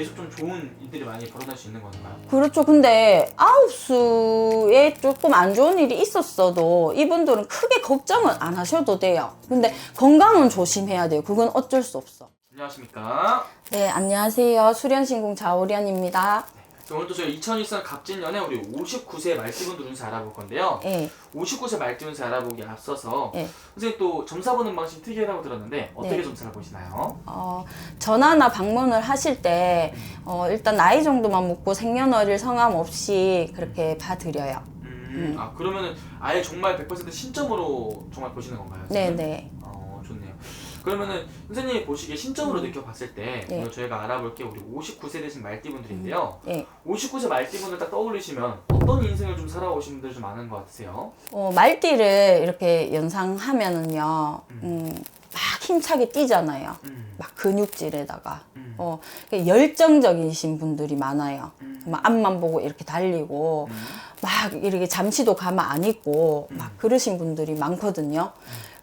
계속 좀 좋은 일들이 많이 벌어질 수 있는 건가요? 그렇죠. 근데 아홉 수에 조금 안 좋은 일이 있었어도 이분들은 크게 걱정은 안 하셔도 돼요. 근데 건강은 조심해야 돼요. 그건 어쩔 수 없어. 안녕하십니까? 네, 안녕하세요. 수련신궁 자오리안입니다. 자, 오늘 또 저희 2024 갑진년에 우리 59세 말띠분들 운세 알아볼 건데요. 예. 59세 말띠 운세 알아보기 앞서서 예. 선생님 또 점사 보는 방식 특이하다고 들었는데 어떻게 네. 점사를 보시나요? 어, 전화나 방문을 하실 때, 어, 일단 나이 정도만 묻고 생년월일 성함 없이 그렇게 봐드려요. 음, 아 그러면은 아예 정말 100% 신점으로 정말 보시는 건가요? 지금? 네네. 그러면은 선생님이 보시기에 신점으로 느껴봤을 때 네. 오늘 저희가 알아볼 게 우리 59세 되신 말띠분들인데요. 예. 59세 말띠분들 딱 떠올리시면 어떤 인생을 좀 살아오신 분들 좀 많은 것 같으세요? 어, 말띠를 이렇게 연상하면은요, 음, 막 힘차게 뛰잖아요. 음, 막 근육질에다가. 음, 어, 열정적이신 분들이 많아요. 음. 막 앞만 보고 이렇게 달리고, 음. 막 이렇게 잠시도 가만 안 있고, 막 그러신 분들이 많거든요.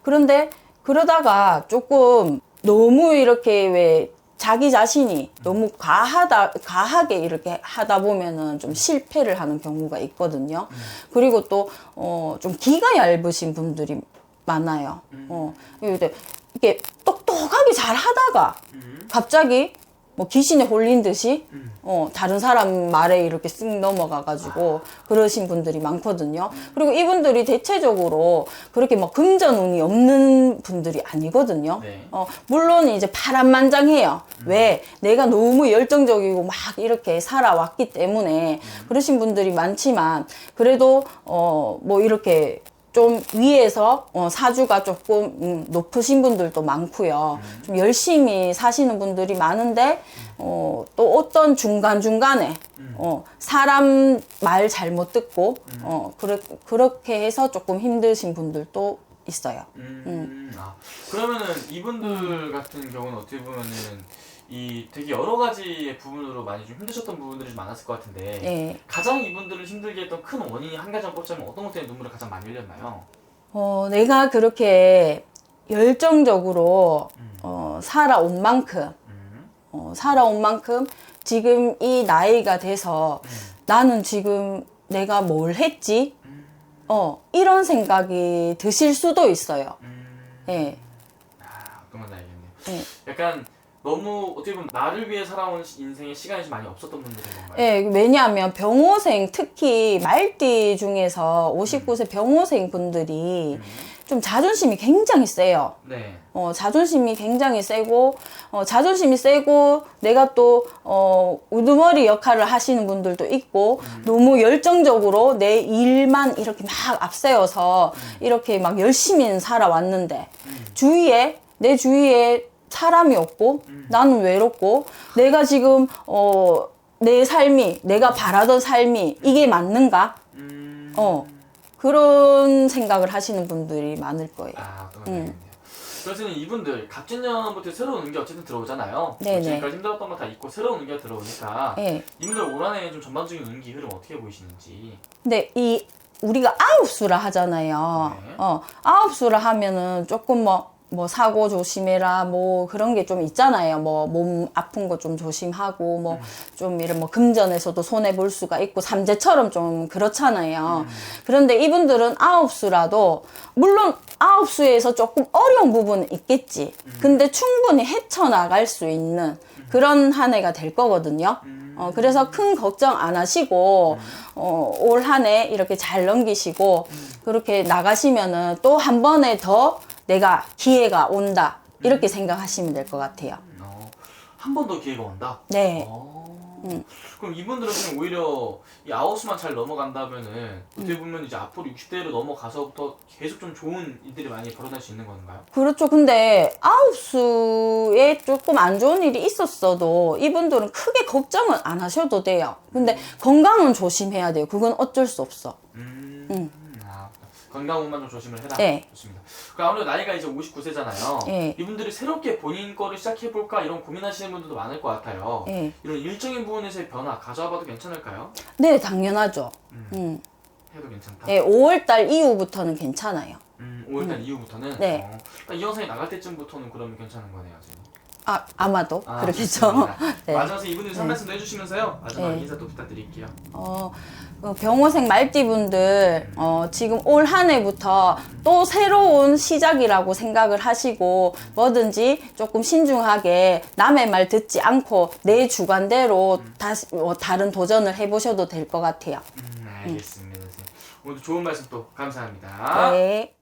그런데 그러다가 조금 너무 이렇게 왜 자기 자신이 너무 과하다, 과하게 이렇게 하다 보면은 좀 실패를 하는 경우가 있거든요. 그리고 또, 어, 좀 기가 얇으신 분들이 많아요. 어, 이게 이게 똑똑하게 잘 하다가 음. 갑자기 뭐 귀신에 홀린 듯이 음. 어, 다른 사람 말에 이렇게 쓱 넘어가가지고 그러신 분들이 많거든요. 그리고 이분들이 대체적으로 그렇게 막 금전운이 없는 분들이 아니거든요. 네. 어, 물론 이제 파란만장해요. 왜? 내가 너무 열정적이고 막 이렇게 살아왔기 때문에 그러신 분들이 많지만 그래도 어, 뭐 이렇게 좀 위에서 어, 사주가 조금 음, 높으신 분들도 많고요. 좀 열심히 사시는 분들이 많은데 어, 또 어떤 중간 중간에 어, 사람 말 잘못 듣고 어, 그렇, 그렇게 해서 조금 힘드신 분들도 있어요. 음, 아, 그러면은 이분들 같은 경우는 어떻게 보면은 이 되게 여러 가지의 부분으로 많이 좀 힘드셨던 부분들이 좀 많았을 것 같은데 예. 가장 이분들을 힘들게 했던 큰 원인이 한 가지만 꼽자면 어떤 것 때문에 눈물을 가장 많이 흘렸나요? 어, 내가 그렇게 열정적으로 어, 살아온 만큼 음, 어, 살아온 만큼 지금 이 나이가 돼서 나는 지금 내가 뭘 했지? 어, 이런 생각이 드실 수도 있어요. 음, 예. 아, 건지 알겠네요. 네. 약간 너무 어떻게 보면 나를 위해 살아온 시- 인생의 시간이 좀 많이 없었던 분들인 건가요? 예, 왜냐하면 병호생, 특히 말띠 중에서 59세 병호생 분들이 음, 좀 자존심이 굉장히 세요. 네. 어, 자존심이 굉장히 세고, 어, 자존심이 세고, 내가 또, 어, 우두머리 역할을 하시는 분들도 있고, 너무 열정적으로 내 일만 이렇게 막 앞세워서 이렇게 막 열심히 살아왔는데, 주위에, 내 주위에 사람이 없고, 나는 외롭고, 내가 지금, 어, 내 삶이, 내가 바라던 삶이 이게 맞는가? 음, 어, 그런 생각을 하시는 분들이 많을 거예요. 아, 건지 음. 알겠네요. 이분들 갑진년부터 새로운 운기 어쨌든 들어오잖아요. 네네. 지금까지 힘들었던 거 다 있고 새로운 운기가 들어오니까 예. 이분들 올 한해 좀 전반적인 운기 흐름 어떻게 보이시는지. 근데 이 우리가 아홉 수라 하잖아요. 네. 어, 아홉 수라 하면은 조금 뭐, 뭐 사고 조심해라, 뭐 그런 게 좀 있잖아요. 뭐 몸 아픈 거 좀 조심하고, 뭐 좀 이런 뭐 금전에서도 손해 볼 수가 있고, 삼재처럼 좀 그렇잖아요. 그런데 이분들은 아홉 수라도, 물론 아홉 수에서 조금 어려운 부분은 있겠지. 근데 충분히 헤쳐 나갈 수 있는 그런 한 해가 될 거거든요. 어, 그래서 큰 걱정 안 하시고, 어, 올 한 해 이렇게 잘 넘기시고, 그렇게 나가시면은 또 한 번에 더 내가 기회가 온다. 이렇게 생각하시면 될 것 같아요. 어, 한번 더 기회가 온다. 네. 어, 그럼 이분들은 그냥 오히려 이 아웃수만 잘 넘어간다면은 어떻게 음. 보면 이제 앞으로 60대로 넘어가서부터 계속 좀 좋은 일들이 많이 벌어날 수 있는 건가요? 그렇죠. 근데 아홉 수에 조금 안 좋은 일이 있었어도 이분들은 크게 걱정은 안 하셔도 돼요. 근데 건강은 조심해야 돼요. 그건 어쩔 수 없어. 음, 음. 아, 건강운만 좀 조심을 해라. 네. 좋습니다. 그 아무래도 나이가 이제 59세잖아요. 네. 이분들이 새롭게 본인 거를 시작해 볼까 이런 고민하시는 분들도 많을 것 같아요. 예. 이런 일적인 부분에서의 변화 가져와봐도 괜찮을까요? 네, 당연하죠. 음, 음. 해도 괜찮다. 예, 5월달 이후부터는 괜찮아요. 음, 5월달 이후부터는 네. 어, 딱이 영상이 나갈 때쯤부터는 그러면 괜찮은 거네요, 지금. 아 아마도 아, 그렇겠죠. 네. 마지막에 이분들 한 말씀도 해주시면서요. 마지막 네. 인사 또 부탁드릴게요. 어, 어, 병호생 말띠분들 어, 지금 올 한 해부터 또 새로운 시작이라고 생각을 하시고 뭐든지 조금 신중하게 남의 말 듣지 않고 내 주관대로 다시 어, 다른 도전을 해보셔도 될 것 같아요. 음, 알겠습니다. 선생님. 오늘 좋은 말씀 또 감사합니다. 네.